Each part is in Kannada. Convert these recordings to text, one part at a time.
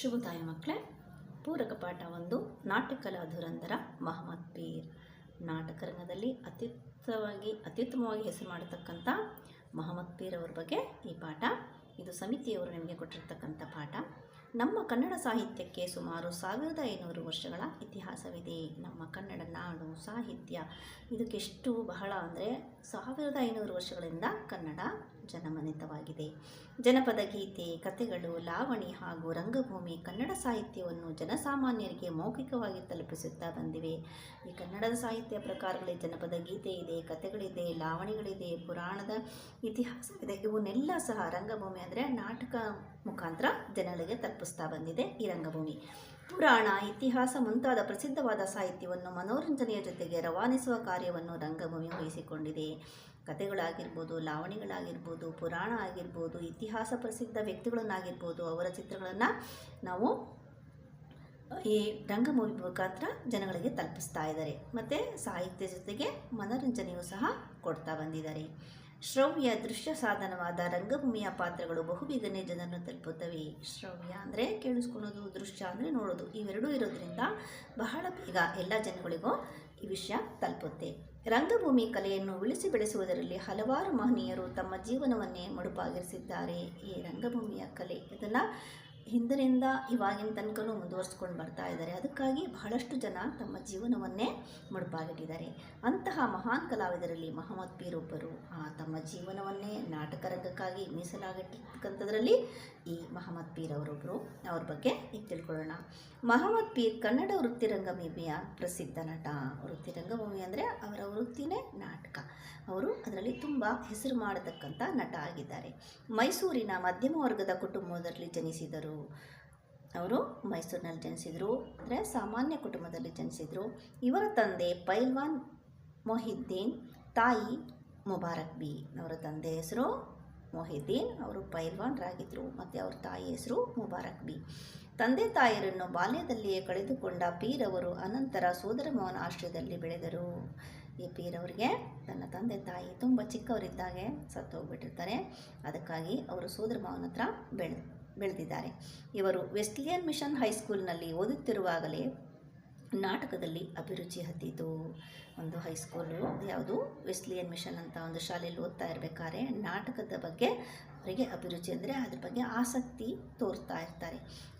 ಶುಭತಾಯ ಮಕ್ಕಳೇ, ಪೂರಕ ಪಾಠ ಒಂದು ನಾಟ್ಯಕಲಾ ಧುರಂಧರ ಮಹಮ್ಮದ್ ಪೀರ್. ನಾಟಕ ರಂಗದಲ್ಲಿ ಅತ್ಯುತ್ತಮವಾಗಿ ಅತ್ಯುತ್ತಮವಾಗಿ ಹೆಸರು ಮಾಡತಕ್ಕಂಥ ಮಹಮ್ಮದ್ ಪೀರ್ ಅವ್ರ ಬಗ್ಗೆ ಈ ಪಾಠ. ಇದು ಸಮಿತಿಯವರು ನಿಮಗೆ ಕೊಟ್ಟಿರ್ತಕ್ಕಂಥ ಪಾಠ. ನಮ್ಮ ಕನ್ನಡ ಸಾಹಿತ್ಯಕ್ಕೆ ಸುಮಾರು ಸಾವಿರದ ಐನೂರು ವರ್ಷಗಳ ಇತಿಹಾಸವಿದೆ. ನಮ್ಮ ಕನ್ನಡ ನಾಡು, ಸಾಹಿತ್ಯ, ಇದಕ್ಕೆಷ್ಟು ಬಹಳ ಅಂದರೆ ಸಾವಿರದ ಐನೂರು ವರ್ಷಗಳಿಂದ ಕನ್ನಡ ಜನಮನಿತವಾಗಿದೆ. ಜನಪದ ಗೀತೆ, ಕಥೆಗಳು, ಲಾವಣಿ ಹಾಗೂ ರಂಗಭೂಮಿ ಕನ್ನಡ ಸಾಹಿತ್ಯವನ್ನು ಜನಸಾಮಾನ್ಯರಿಗೆ ಮೌಖಿಕವಾಗಿ ತಲುಪಿಸುತ್ತಾ ಬಂದಿವೆ. ಈ ಕನ್ನಡದ ಸಾಹಿತ್ಯ ಪ್ರಕಾರಗಳಲ್ಲಿ ಜನಪದ ಗೀತೆ ಇದೆ, ಕಥೆಗಳಿದೆ, ಲಾವಣಿಗಳಿದೆ, ಪುರಾಣದ ಇತಿಹಾಸವಿದೆ. ಇವನ್ನೆಲ್ಲ ಸಹ ರಂಗಭೂಮಿ ಅಂದರೆ ನಾಟಕ ಮುಖಾಂತರ ಜನಗಳಿಗೆ ತಲುಪಿಸ್ತಾ ಬಂದಿದೆ ಈ ರಂಗಭೂಮಿ. ಪುರಾಣ, ಇತಿಹಾಸ ಮುಂತಾದ ಪ್ರಸಿದ್ಧವಾದ ಸಾಹಿತ್ಯವನ್ನು ಮನೋರಂಜನೆಯ ಜೊತೆಗೆ ರವಾನಿಸುವ ಕಾರ್ಯವನ್ನು ರಂಗಭೂಮಿ ವಹಿಸಿಕೊಂಡಿದೆ. ಕಥೆಗಳಾಗಿರ್ಬೋದು, ಲಾವಣಿಗಳಾಗಿರ್ಬೋದು, ಪುರಾಣ ಆಗಿರ್ಬೋದು, ಇತಿಹಾಸ ಪ್ರಸಿದ್ಧ ವ್ಯಕ್ತಿಗಳನ್ನಾಗಿರ್ಬೋದು, ಅವರ ಚಿತ್ರಗಳನ್ನು ನಾವು ಈ ರಂಗಭೂಮಿ ಮುಖಾಂತರ ಜನಗಳಿಗೆ ತಲುಪಿಸ್ತಾ ಇದ್ದಾರೆ. ಮತ್ತು ಸಾಹಿತ್ಯ ಜೊತೆಗೆ ಮನೋರಂಜನೆಯೂ ಸಹ ಕೊಡ್ತಾ ಬಂದಿದ್ದಾರೆ. ಶ್ರವ್ಯ ದೃಶ್ಯ ಸಾಧನವಾದ ರಂಗಭೂಮಿಯ ಪಾತ್ರಗಳು ಬಹುಬೇಗನೆ ಜನರನ್ನು ತಲುಪುತ್ತವೆ. ಶ್ರವ್ಯ ಅಂದರೆ ಕೇಳಿಸ್ಕೊಳ್ಳೋದು, ದೃಶ್ಯ ಅಂದರೆ ನೋಡೋದು ಇವೆರಡೂ ಇರೋದ್ರಿಂದ ಬಹಳ ಬೇಗ ಎಲ್ಲ ಜನಗಳಿಗೂ ಈ ವಿಷಯ ತಲುಪುತ್ತೆ. ರಂಗಭೂಮಿ ಕಲೆಯನ್ನು ಉಳಿಸಿ ಬೆಳೆಸುವುದರಲ್ಲಿ ಹಲವಾರು ಮಹನೀಯರು ತಮ್ಮ ಜೀವನವನ್ನೇ ಮುಡುಪಾಗಿರಿಸಿದ್ದಾರೆ. ಈ ರಂಗಭೂಮಿಯ ಕಲೆ. ಇದನ್ನು ಹಿಂದಿನಿಂದ ಇವಾಗಿನ ತನಕನೂ ಮುಂದುವರಿಸ್ಕೊಂಡು ಬರ್ತಾ ಇದ್ದಾರೆ. ಅದಕ್ಕಾಗಿ ಬಹಳಷ್ಟು ಜನ ತಮ್ಮ ಜೀವನವನ್ನೇ ಮುಡುಪಾಗಿಟ್ಟಿದ್ದಾರೆ. ಅಂತಹ ಮಹಾನ್ ಕಲಾವಿದರಲ್ಲಿ ಮಹಮ್ಮದ್ ಪೀರ್ ಆ ತಮ್ಮ ಜೀವನವನ್ನೇ ನಾಟಕ ರಂಗಕ್ಕಾಗಿ ಮೀಸಲಾಗಿಟ್ಟಿರ್ತಕ್ಕಂಥದ್ರಲ್ಲಿ ಈ ಮಹಮ್ಮದ್ ಪೀರ್ ಅವರೊಬ್ಬರು ಅವ್ರ ಬಗ್ಗೆ ಈಗ ತಿಳ್ಕೊಳ್ಳೋಣ. ಮಹಮ್ಮದ್ ಪೀರ್ ಕನ್ನಡ ವೃತ್ತಿರಂಗಭೂಮಿಯ ಪ್ರಸಿದ್ಧ ನಟ. ವೃತ್ತಿರಂಗಭೂಮಿ ಅಂದರೆ ಅವರ ವೃತ್ತಿನೇ ಅದರಲ್ಲಿ ತುಂಬ ಹೆಸರು ಮಾಡತಕ್ಕಂಥ ನಟ ಆಗಿದ್ದಾರೆ. ಮೈಸೂರಿನ ಮಧ್ಯಮ ವರ್ಗದ ಕುಟುಂಬದಲ್ಲಿ ಜನಿಸಿದರು. ಅವರು ಮೈಸೂರಿನಲ್ಲಿ ಜನಿಸಿದರು. ಅಂದರೆ ಸಾಮಾನ್ಯ ಕುಟುಂಬದಲ್ಲಿ ಜನಿಸಿದರು. ಇವರ ತಂದೆ ಪೈಲ್ವಾನ್ ಮೊಹಿದ್ದೀನ್, ತಾಯಿ ಮುಬಾರಕ್ ಬಿ. ಅವರ ತಂದೆ ಹೆಸರು ಮೊಹಿದ್ದೀನ್, ಅವರು ಪೈಲ್ವಾನ್ರಾಗಿದ್ದರು ಮತ್ತು ಅವ್ರ ತಾಯಿ ಹೆಸರು ಮುಬಾರಕ್ ಬಿ. ತಂದೆ ತಾಯಿಯರನ್ನು ಬಾಲ್ಯದಲ್ಲಿಯೇ ಕಳೆದುಕೊಂಡ ಪೀರ್ ಅವರು ಅನಂತರ ಸೋದರ ಮೋಹನ ಆಶ್ರಯದಲ್ಲಿ ಬೆಳೆದರು. ಈ ಪೀರವ್ರಿಗೆ. ತನ್ನ ತಂದೆ ತಾಯಿ ತುಂಬ ಚಿಕ್ಕವರಿದ್ದಾಗೆ ಸತ್ತು ಹೋಗ್ಬಿಟ್ಟಿರ್ತಾರೆ. ಅದಕ್ಕಾಗಿ ಅವರು ಸೋದರ ಮಾವನ ಹತ್ರ ಬೆಳೆ, ಬೆಳೆದಿದ್ದಾರೆ. ಇವರು ವೆಸ್ಟ್ಲಿಯನ್ ಮಿಷನ್ ಹೈಸ್ಕೂಲ್ನಲ್ಲಿ ಓದುತ್ತಿರುವಾಗಲೇ ನಾಟಕದಲ್ಲಿ ಅಭಿರುಚಿ ಹತ್ತಿತು. ಒಂದು ಹೈಸ್ಕೂಲು ಯಾವುದು? ವೆಸ್ಲಿಯನ್ ಮಿಷನ್ ಅಂತ ಒಂದು ಶಾಲೆಯಲ್ಲಿ ಓದ್ತಾ ಇರಬೇಕಾದ್ರೆ ನಾಟಕದ ಬಗ್ಗೆ ಅವರಿಗೆ ಅಭಿರುಚಿ ಅಂದರೆ ಅದ್ರ ಬಗ್ಗೆ ಆಸಕ್ತಿ ತೋರ್ತಾ ಇರ್ತಾರೆ.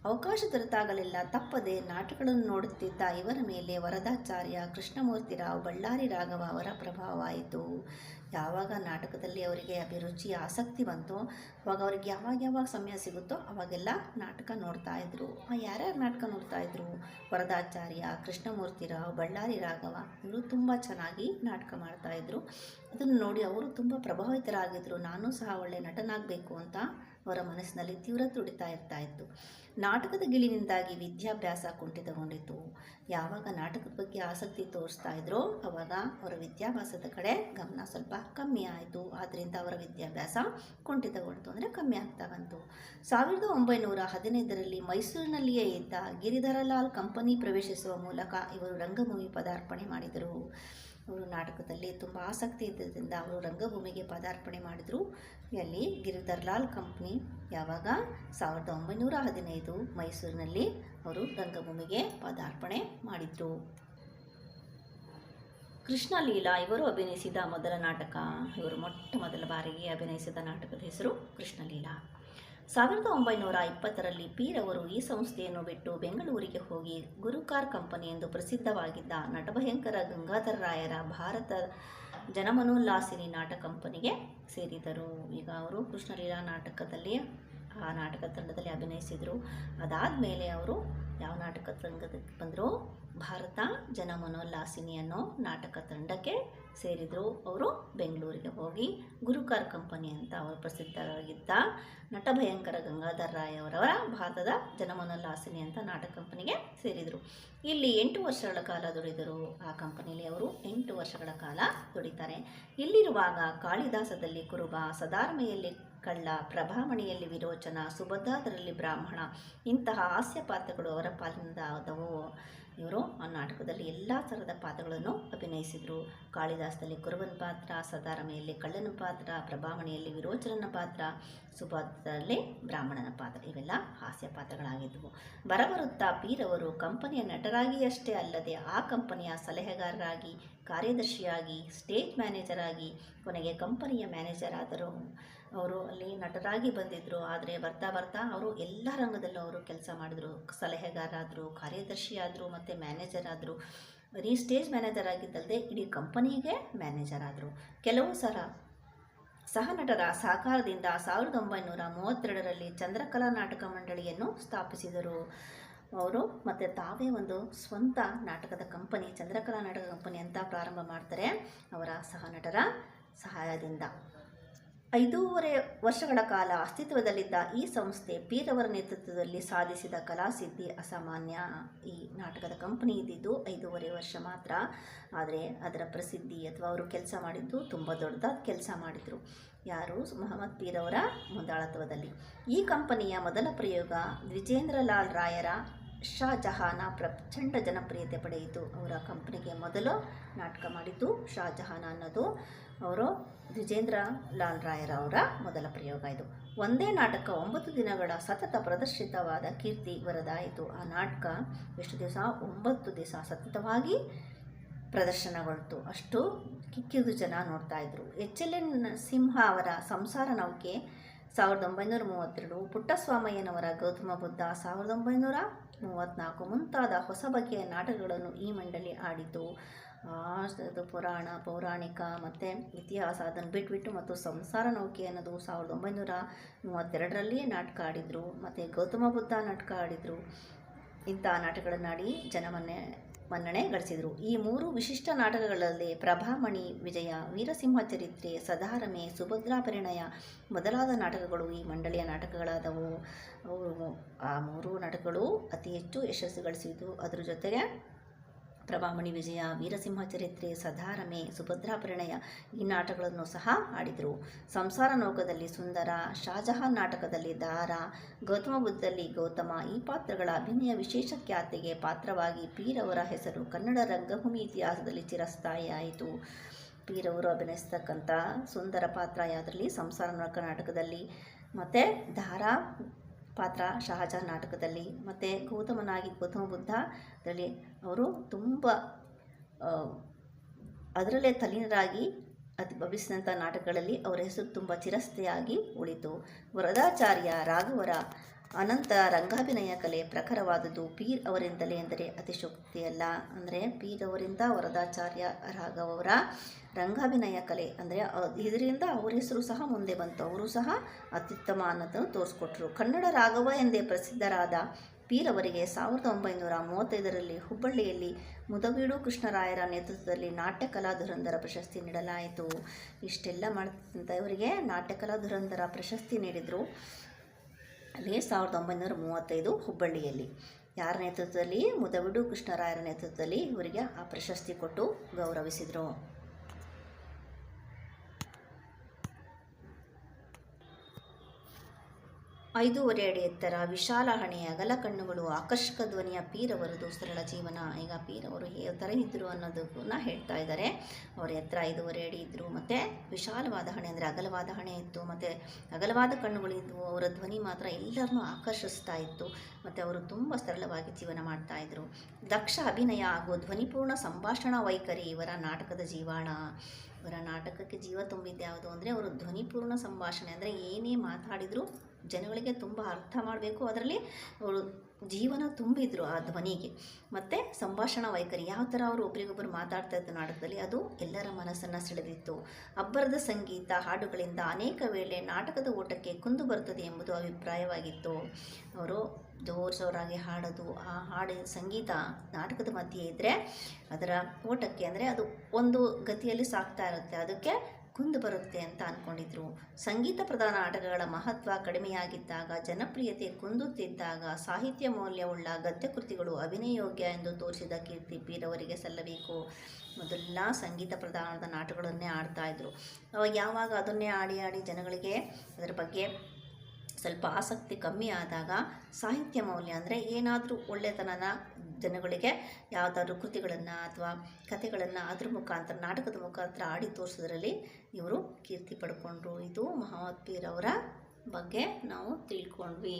ಅವಕಾಶ ದೊರೆತಾಗಲಿಲ್ಲ, ತಪ್ಪದೆ ನಾಟಕಗಳನ್ನು ನೋಡುತ್ತಿದ್ದ ಇವರ ಮೇಲೆ ವರದಾಚಾರ್ಯ ಕೃಷ್ಣಮೂರ್ತಿರಾವ್ ಬಳ್ಳಾರಿ ರಾಘವ ಅವರ ಪ್ರಭಾವವಾಯಿತು ಯಾವಾಗ ನಾಟಕದಲ್ಲಿ ಅವರಿಗೆ ಅಭಿರುಚಿ, ಆಸಕ್ತಿ ಬಂತು, ಅವಾಗ ಅವ್ರಿಗೆ ಯಾವಾಗ ಯಾವಾಗ ಸಮಯ ಸಿಗುತ್ತೋ ಅವಾಗೆಲ್ಲ ನಾಟಕ ನೋಡ್ತಾ ಇದ್ರು. ಯಾರ್ಯಾರು ನಾಟಕ ನೋಡ್ತಾ ಇದ್ರು? ವರದಾಚಾರ್ಯ ಕೃಷ್ಣಮೂರ್ತಿರಾವ್ ಬಳ್ಳಾರಿ ರಾಘವ, ಇವರು ತುಂಬ ಚೆನ್ನಾಗಿ ನಾಟಕ ಮಾಡ್ತಾಯಿದ್ರು ಅದನ್ನು ನೋಡಿ ಅವರು ತುಂಬ ಪ್ರಭಾವಿತರಾಗಿದ್ದರು ನಾನು ಸಹ ಒಳ್ಳೆ ನಟನಾಗಬೇಕು ಅಂತ ಅವರ ಮನಸ್ಸಿನಲ್ಲಿ ತೀವ್ರ ತುಡಿತಾ ಇರ್ತಾ ಇತ್ತು. ನಾಟಕದ ಗಿಳಿನಿಂದಾಗಿ ವಿದ್ಯಾಭ್ಯಾಸ ಕುಂಠಿತಗೊಂಡಿತು. ಯಾವಾಗ ನಾಟಕದ ಬಗ್ಗೆ ಆಸಕ್ತಿ ತೋರಿಸ್ತಾ ಇದ್ರೋ ಅವಾಗ ಅವರ ವಿದ್ಯಾಭ್ಯಾಸದ ಕಡೆ ಗಮನ ಸ್ವಲ್ಪ ಕಮ್ಮಿ ಆಯಿತು. ಆದ್ದರಿಂದ ಅವರ ವಿದ್ಯಾಭ್ಯಾಸ ಕುಂಠಿತಗೊಂಡಿತು ಅಂದರೆ ಕಮ್ಮಿ ಆಗ್ತಾ ಬಂತು. ಸಾವಿರದ ಒಂಬೈನೂರ ಹದಿನೈದರಲ್ಲಿ ಮೈಸೂರಿನಲ್ಲಿಯೇ ಇದ್ದ ಗಿರಿಧರಲಾಲ್ ಕಂಪನಿ ಪ್ರವೇಶಿಸುವ ಮೂಲಕ ಇವರು ರಂಗಭೂಮಿ ಪದಾರ್ಪಣೆ ಮಾಡಿದರು. ಅವರು ನಾಟಕದಲ್ಲಿ ತುಂಬ ಆಸಕ್ತಿ ಇದ್ದರಿಂದ ಅವರು ರಂಗಭೂಮಿಗೆ ಪದಾರ್ಪಣೆ ಮಾಡಿದರು. ಅಲ್ಲಿ ಗಿರಿಧರ್ಲಾಲ್ ಕಂಪ್ನಿ ಯಾವಾಗ? ಸಾವಿರದ ಒಂಬೈನೂರ ಹದಿನೈದು ಮೈಸೂರಿನಲ್ಲಿ ಅವರು ರಂಗಭೂಮಿಗೆ ಪದಾರ್ಪಣೆ ಮಾಡಿದರು. ಕೃಷ್ಣ ಲೀಲಾ, ಇವರು ಅಭಿನಯಿಸಿದ ಮೊದಲ ನಾಟಕ, ಇವರು ಮೊಟ್ಟ ಮೊದಲ ಬಾರಿಗೆ ಅಭಿನಯಿಸಿದ ನಾಟಕದ ಹೆಸರು ಕೃಷ್ಣಲೀಲಾ ಸಾವಿರದ ಒಂಬೈನೂರ ಇಪ್ಪತ್ತರಲ್ಲಿ ಪೀರ್ ಅವರು ಈ ಸಂಸ್ಥೆಯನ್ನು ಬಿಟ್ಟು ಬೆಂಗಳೂರಿಗೆ ಹೋಗಿ ಗುರುಕಾರ್ ಕಂಪನಿ ಎಂದು ಪ್ರಸಿದ್ಧವಾಗಿದ್ದ ನಟಭಯಂಕರ ಗಂಗಾಧರ ರಾಯರ ಭಾರತ ಜನಮನೋಲ್ಲಾಸಿನಿ ನಾಟಕ ಕಂಪನಿಗೆ ಸೇರಿದರು. ಈಗ ಅವರು ಕೃಷ್ಣಲೀಲಾ ನಾಟಕದಲ್ಲಿ, ಆ ನಾಟಕ ತಂಡದಲ್ಲಿ ಅಭಿನಯಿಸಿದರು. ಅದಾದ ಮೇಲೆ ಅವರು ಯಾವ ನಾಟಕ ತಂಡಕ್ಕೆ ಬಂದರು? ಭಾರತ ಜನಮನೋಲ್ಲಾಸಿನಿ ಅನ್ನೋ ನಾಟಕ ತಂಡಕ್ಕೆ ಸೇರಿದರು ಅವರು ಬೆಂಗಳೂರಿಗೆ ಹೋಗಿ ಗುರುಕಾರ್ ಕಂಪನಿ ಅಂತ ಅವರು ಪ್ರಸಿದ್ಧರಾಗಿದ್ದ ನಟಭಯಂಕರ ಗಂಗಾಧರ ರಾಯ್ ಅವರವರ ಭಾರತದ ಜನಮನೋಲ್ಲಾಸಿನಿ ಅಂತ ನಾಟಕ ಕಂಪನಿಗೆ ಸೇರಿದರು. ಇಲ್ಲಿ ಎಂಟು ವರ್ಷಗಳ ಕಾಲ ದುಡಿದರು. ಆ ಕಂಪನಿಯಲ್ಲಿ ಅವರು ಎಂಟು ವರ್ಷಗಳ ಕಾಲ ದುಡಿತಾರೆ. ಇಲ್ಲಿರುವಾಗ ಕಾಳಿದಾಸದಲ್ಲಿ ಕುರುಬ, ಸದಾರ್ಮೆಯಲ್ಲಿ ಕಳ್ಳ, ಪ್ರಭಾಮಣಿಯಲ್ಲಿ ವಿರೋಚನ ಸುಭದ್ರಾದರಲ್ಲಿ ಬ್ರಾಹ್ಮಣ ಇಂತಹ ಹಾಸ್ಯ ಪಾತ್ರಗಳು ಅವರ ಪಾಲಿನದಾದವು. ಇವರು ಆ ನಾಟಕದಲ್ಲಿ ಎಲ್ಲ ಥರದ ಪಾತ್ರಗಳನ್ನು ಅಭಿನಯಿಸಿದರು. ಕಾಳಿದಾಸದಲ್ಲಿ ಕುರುಬನ ಪಾತ್ರ ಸದಾರಮೆಯಲ್ಲಿ ಕಳ್ಳನ ಪಾತ್ರ, ಪ್ರಭಾವಣೆಯಲ್ಲಿ ವಿರೋಚನನ ಪಾತ್ರ ಸುಪಾತ್ರದಲ್ಲಿ ಬ್ರಾಹ್ಮಣನ ಪಾತ್ರ ಇವೆಲ್ಲ ಹಾಸ್ಯ ಪಾತ್ರಗಳಾಗಿದ್ದವು. ಬರಬರುತ್ತಾ ಪೀರವರು ಕಂಪನಿಯ ನಟರಾಗಿಯಷ್ಟೇ ಅಲ್ಲದೆ ಆ ಕಂಪನಿಯ ಸಲಹೆಗಾರರಾಗಿ, ಕಾರ್ಯದರ್ಶಿಯಾಗಿ, ಸ್ಟೇಜ್ ಮ್ಯಾನೇಜರ್ ಆಗಿ ಕೊನೆಗೆ ಕಂಪನಿಯ ಮ್ಯಾನೇಜರ್ ಆದರು ಅವರು ಅಲ್ಲಿ ನಟರಾಗಿ ಬಂದಿದ್ದರು ಆದರೆ ಬರ್ತಾ ಬರ್ತಾ ಅವರು ಎಲ್ಲ ರಂಗದಲ್ಲೂ ಅವರು ಕೆಲಸ ಮಾಡಿದರು. ಸಲಹೆಗಾರಾದರು ಕಾರ್ಯದರ್ಶಿ ಆದರು ಮತ್ತು ಮ್ಯಾನೇಜರ್ ಆದರು ಬರೀ ಸ್ಟೇಜ್ ಮ್ಯಾನೇಜರ್ ಆಗಿದ್ದಲ್ಲದೆ ಇಡೀ ಕಂಪನಿಗೆ ಮ್ಯಾನೇಜರ್ ಆದರು. ಕೆಲವು ಸಲ ಸಹನಟರ ಸಹಕಾರದಿಂದ ಸಾವಿರದ ಒಂಬೈನೂರ ಮೂವತ್ತೆರಡರಲ್ಲಿ ಚಂದ್ರಕಲಾ ನಾಟಕ ಮಂಡಳಿಯನ್ನು ಸ್ಥಾಪಿಸಿದರು. ಅವರು ಮತ್ತು ತಾವೇ ಒಂದು ಸ್ವಂತ ನಾಟಕದ ಕಂಪನಿ, ಚಂದ್ರಕಲಾ ನಾಟಕ ಕಂಪನಿ ಅಂತ ಪ್ರಾರಂಭ ಮಾಡ್ತಾರೆ ಅವರ ಸಹನಟರ ಸಹಾಯದಿಂದ. ಐದೂವರೆ ವರ್ಷಗಳ ಕಾಲ ಅಸ್ತಿತ್ವದಲ್ಲಿದ್ದ ಈ ಸಂಸ್ಥೆ ಪೀರವರ ನೇತೃತ್ವದಲ್ಲಿ ಸಾಧಿಸಿದ ಕಲಾಸಿದ್ಧಿ ಅಸಾಮಾನ್ಯ ಈ ನಾಟಕದ ಕಂಪನಿ ಇದ್ದಿದ್ದು ಐದೂವರೆ ವರ್ಷ ಮಾತ್ರ. ಆದರೆ ಅದರ ಪ್ರಸಿದ್ಧಿ ಅಥವಾ ಅವರು ಕೆಲಸ ಮಾಡಿದ್ದು ತುಂಬ ದೊಡ್ಡದಾದ ಕೆಲಸ ಮಾಡಿದರು. ಯಾರು? ಮೊಹಮ್ಮದ್ ಪೀರವರ ಮುಂದಾಳತ್ವದಲ್ಲಿ. ಈ ಕಂಪನಿಯ ಮೊದಲ ಪ್ರಯೋಗ ದ್ವಿಜೇಂದ್ರ ಲಾಲ್ ರಾಯರ ಶಾ ಜಹಾನ ಪ್ರಚಂಡ ಜನಪ್ರಿಯತೆ ಪಡೆಯಿತು. ಅವರ ಕಂಪ್ನಿಗೆ ಮೊದಲು ನಾಟಕ ಮಾಡಿದ್ದು ಶಾಜಹಾನ ಅನ್ನೋದು. ಅವರು ದ್ವಿಜೇಂದ್ರ ಲಾಲ್ ರಾಯರ ಅವರ ಮೊದಲ ಪ್ರಯೋಗ ಇದು. ಒಂದೇ ನಾಟಕ ಒಂಬತ್ತು ದಿನಗಳ ಸತತ ಪ್ರದರ್ಶಿತವಾದ ಕೀರ್ತಿ ಇವರದಾಯಿತು ಆ ನಾಟಕ ಎಷ್ಟು ದಿವಸ? ಒಂಬತ್ತು ದಿವಸ ಸತತವಾಗಿ ಪ್ರದರ್ಶನಗೊಳ್ತು. ಅಷ್ಟು ಕಿಕ್ಕಿದು ಜನ ನೋಡ್ತಾ ಇದ್ರು. ಎಚ್ ಎಲ್ ಎನ್ ಸಿಂಹ ಅವರ ಸಂಸಾರ ನೌಕೆ ಸಾವಿರದ ಒಂಬೈನೂರ ಮೂವತ್ತೆರಡು ಪುಟ್ಟಸ್ವಾಮಯ್ಯನವರ ಗೌತಮ ಬುದ್ಧ ಸಾವಿರದ ಒಂಬೈನೂರ ಮೂವತ್ತ್ನಾಲ್ಕು ಮುಂತಾದ ಹೊಸ ಬಗೆಯ ನಾಟಕಗಳನ್ನು ಈ ಮಂಡಳಿ ಆಡಿತು. ಅದು ಪುರಾಣ, ಪೌರಾಣಿಕ ಮತ್ತು ಇತಿಹಾಸ ಅದನ್ನು ಬಿಟ್ಬಿಟ್ಟು ಮತ್ತು ಸಂಸಾರ ನೌಕೆ ಅನ್ನೋದು ಸಾವಿರದ ಒಂಬೈನೂರ ಮೂವತ್ತೆರಡರಲ್ಲಿಯೇ ನಾಟಕ ಆಡಿದರು. ಮತ್ತು ಗೌತಮ ಬುದ್ಧ ನಾಟಕ ಆಡಿದರು. ಇಂಥ ನಾಟಕಗಳನ್ನಾಡಿ ಜನಮನ್ನೆ ಮನ್ನಣೆ ಗಳಿಸಿದರು. ಈ ಮೂರು ವಿಶಿಷ್ಟ ನಾಟಕಗಳಲ್ಲಿ ಪ್ರಭಾಮಣಿ, ವಿಜಯ, ವೀರಸಿಂಹ ಚರಿತ್ರೆ, ಸದಾರಮೆ, ಸುಭದ್ರಾ ಪರಿಣಯ ಮೊದಲಾದ ನಾಟಕಗಳು ಈ ಮಂಡಳಿಯ ನಾಟಕಗಳಾದವು. ಆ ಮೂರು ನಾಟಕಗಳು ಅತಿ ಹೆಚ್ಚು ಯಶಸ್ಸು ಗಳಿಸಿದ್ದು. ಅದರ ಜೊತೆಗೆ ಪ್ರಭಾಮಣಿ ವಿಜಯ, ವೀರಸಿಂಹ ಚರಿತ್ರೆ, ಸದಾರಮೆ, ಸುಭದ್ರಾ ಪರಿಣಯ ಈ ನಾಟಕಗಳನ್ನು ಸಹ ಆಡಿದರು. ಸಂಸಾರ ನೌಕದಲ್ಲಿ ಸುಂದರ ಶಾಜಹಾನ್ ನಾಟಕದಲ್ಲಿ ದಾರ ಗೌತಮ ಬುದ್ಧದಲ್ಲಿ ಗೌತಮ ಈ ಪಾತ್ರಗಳ ಅಭಿನಯ ವಿಶೇಷ ಖ್ಯಾತಿಗೆ ಪಾತ್ರವಾಗಿ ಪೀರವರ ಹೆಸರು ಕನ್ನಡ ರಂಗಭೂಮಿ ಇತಿಹಾಸದಲ್ಲಿ ಚಿರಸ್ಥಾಯಿಯಾಯಿತು. ಪೀರವರು ಅಭಿನಯಿಸ್ತಕ್ಕಂಥ ಸುಂದರ ಪಾತ್ರ ಯಾವುದರಲ್ಲಿ? ಸಂಸಾರ ನೌಕ ನಾಟಕದಲ್ಲಿ. ಮತ್ತು ದಾರಾ ಪಾತ್ರ ಶಹಜಾನ್ ನಾಟಕದಲ್ಲಿ. ಮತ್ತು ಗೌತಮನಾಗಿ ಗೌತಮ ಬುದ್ಧ ಅದರಲ್ಲಿ ಅವರು ತುಂಬ ಅದರಲ್ಲೇ ತಲೀನರಾಗಿ ಅತಿ ಭವಿಸಿದಂಥ ನಾಟಕಗಳಲ್ಲಿ ಅವರ ಹೆಸರು ತುಂಬ ಚಿರಸ್ಥೆಯಾಗಿ ಉಳಿತು. ವರದಾಚಾರ್ಯ ರಾಘವರ ಅನಂತ ರಂಗಾಭಿನಯ ಕಲೆ ಪ್ರಖರವಾದುದು ಪೀರ್ ಅವರಿಂದಲೇ ಎಂದರೆ ಅತಿಶೋಕ್ತಿಯಲ್ಲ. ಅಂದರೆ ಪೀರ್ ಅವರಿಂದ ವರದಾಚಾರ್ಯ ರಾಘವ್ ಅವರ ರಂಗಾಭಿನಯ ಕಲೆ ಅಂದರೆ ಇದರಿಂದ ಅವರ ಹೆಸರು ಸಹ ಮುಂದೆ ಬಂತು. ಅವರು ಸಹ ಅತ್ಯುತ್ತಮ ಅನ್ನೋದನ್ನು ತೋರಿಸ್ಕೊಟ್ರು. ಕನ್ನಡ ರಾಘವ ಎಂದೇ ಪ್ರಸಿದ್ಧರಾದ ಪೀರ್ ಅವರಿಗೆ ಸಾವಿರದ ಒಂಬೈನೂರ ಮೂವತ್ತೈದರಲ್ಲಿ ಹುಬ್ಬಳ್ಳಿಯಲ್ಲಿ ಮುದಗೀಡು ಕೃಷ್ಣರಾಯರ ನೇತೃತ್ವದಲ್ಲಿ ನಾಟ್ಯಕಲಾ ಧುರಂಧರ ಪ್ರಶಸ್ತಿ ನೀಡಲಾಯಿತು. ಇಷ್ಟೆಲ್ಲ ಮಾಡ್ತಂತ ಇವರಿಗೆ ನಾಟ್ಯಕಲಾ ಧುರಂಧರ ಪ್ರಶಸ್ತಿ ನೀಡಿದರು. ಅಲ್ಲಿ ಸಾವಿರದ ಒಂಬೈನೂರ ಮೂವತ್ತೈದು ಹುಬ್ಬಳ್ಳಿಯಲ್ಲಿ. ಯಾರ ನೇತೃತ್ವದಲ್ಲಿ? ಮುದವಿಡು ಕೃಷ್ಣರಾಯರ ನೇತೃತ್ವದಲ್ಲಿ ಇವರಿಗೆ ಆ ಪ್ರಶಸ್ತಿ ಕೊಟ್ಟು ಗೌರವಿಸಿದರು. ಐದೂವರೆ ಅಡಿ ಎತ್ತರ ವಿಶಾಲ ಹಣೆಯ ಅಗಲ ಕಣ್ಣುಗಳು ಆಕರ್ಷಕ ಧ್ವನಿಯ ಪೀರವರದು ಸರಳ ಜೀವನ. ಈಗ ಪೀರವರು ಯಾವ ಥರ ಇದ್ದರು ಅನ್ನೋದನ್ನ ಹೇಳ್ತಾ ಇದ್ದಾರೆ. ಅವರ ಎತ್ತರ ಐದೂವರೆ ಅಡಿ ಇದ್ದರು ಮತ್ತು ವಿಶಾಲವಾದ ಹಣೆ ಅಂದರೆ ಅಗಲವಾದ ಹಣೆ ಇತ್ತು, ಮತ್ತು ಅಗಲವಾದ ಕಣ್ಣುಗಳಿದ್ವು ಅವರ ಧ್ವನಿ ಮಾತ್ರ ಎಲ್ಲರನ್ನೂ ಆಕರ್ಷಿಸ್ತಾ ಇತ್ತು, ಮತ್ತು ಅವರು ತುಂಬ ಸರಳವಾಗಿ ಜೀವನ ಮಾಡ್ತಾ ಇದ್ದರು ದಕ್ಷ ಅಭಿನಯ ಹಾಗೂ ಧ್ವನಿಪೂರ್ಣ ಸಂಭಾಷಣಾ ವೈಖರಿ, ಇವರ ನಾಟಕದ ಜೀವಾಣ. ಇವರ ನಾಟಕಕ್ಕೆ ಜೀವ ತುಂಬಿದ್ದು ಯಾವುದು ಅಂದರೆ, ಅವರು ಧ್ವನಿಪೂರ್ಣ ಸಂಭಾಷಣೆ ಅಂದರೆ ಏನೇ ಮಾತಾಡಿದರೂ ಜನಗಳಿಗೆ ತುಂಬ ಅರ್ಥ ಮಾಡಬೇಕು. ಅದರಲ್ಲಿ ಅವರು ಜೀವನ ತುಂಬಿದ್ರು ಆ ಧ್ವನಿಗೆ. ಮತ್ತು ಸಂಭಾಷಣಾ ವೈಖರಿ, ಯಾವ ಥರ ಅವರು ಒಬ್ರಿಗೊಬ್ಬರು ಮಾತಾಡ್ತಾ ಇದ್ದ ನಾಟಕದಲ್ಲಿ ಅದು ಎಲ್ಲರ ಮನಸ್ಸನ್ನು ಸೆಳೆದಿತ್ತು. ಅಬ್ಬರದ ಸಂಗೀತ, ಹಾಡುಗಳಿಂದ ಅನೇಕ ವೇಳೆ ನಾಟಕದ ಓಟಕ್ಕೆ ಕುಂದು ಬರ್ತದೆ ಎಂಬುದು ಅಭಿಪ್ರಾಯವಾಗಿತ್ತು. ಅವರು ಜೋರು ಜೋರಾಗಿ ಹಾಡೋದು, ಆ ಹಾಡಿನ ಸಂಗೀತ ನಾಟಕದ ಮಧ್ಯೆ ಇದ್ದರೆ ಅದರ ಓಟಕ್ಕೆ ಅಂದರೆ ಅದು ಒಂದು ಗತಿಯಲ್ಲಿ ಸಾಗ್ತಾ ಇರುತ್ತೆ. ಅದಕ್ಕೆ ಕುಂದು ಬರುತ್ತೆ ಅಂತ ಅಂದ್ಕೊಂಡಿದ್ರು ಸಂಗೀತ ಪ್ರಧಾನ ಆಟಗಳ ಮಹತ್ವ ಕಡಿಮೆಯಾಗಿದ್ದಾಗ, ಜನಪ್ರಿಯತೆ ಕುಂದುತ್ತಿದ್ದಾಗ, ಸಾಹಿತ್ಯ ಮೌಲ್ಯವುಳ್ಳ ಗದ್ಯ ಕೃತಿಗಳು ಅಭಿನಯೋಗ್ಯ ಎಂದು ತೋರಿಸಿದ ಕೀರ್ತಿ ಪೀರವರಿಗೆ ಸಲ್ಲಬೇಕು. ಮೊದಲೆಲ್ಲ ಸಂಗೀತ ಪ್ರಧಾನದ ನಾಟಕಗಳನ್ನೇ ಆಡ್ತಾ ಇದ್ರು. ಅವಾಗ ಯಾವಾಗ ಅದನ್ನೇ ಆಡಿ ಆಡಿ ಜನಗಳಿಗೆ ಅದರ ಬಗ್ಗೆ ಸ್ವಲ್ಪ ಆಸಕ್ತಿ ಕಮ್ಮಿ ಆದಾಗ ಸಾಹಿತ್ಯ ಮೌಲ್ಯ ಅಂದರೆ ಏನಾದರೂ ಒಳ್ಳೆತನನ ಜನಗಳಿಗೆ ಯಾವುದಾದ್ರೂ ಕೃತಿಗಳನ್ನು ಅಥವಾ ಕಥೆಗಳನ್ನು ಅದ್ರ ಮುಖಾಂತರ, ನಾಟಕದ ಮುಖಾಂತರ ಆಡಿ ತೋರಿಸೋದ್ರಲ್ಲಿ ಇವರು ಕೀರ್ತಿ ಪಡ್ಕೊಂಡ್ರು. ಇದು ಮಹಾವತ್ ಪೀರವರ ಬಗ್ಗೆ ನಾವು ತಿಳ್ಕೊಂಡ್ವಿ.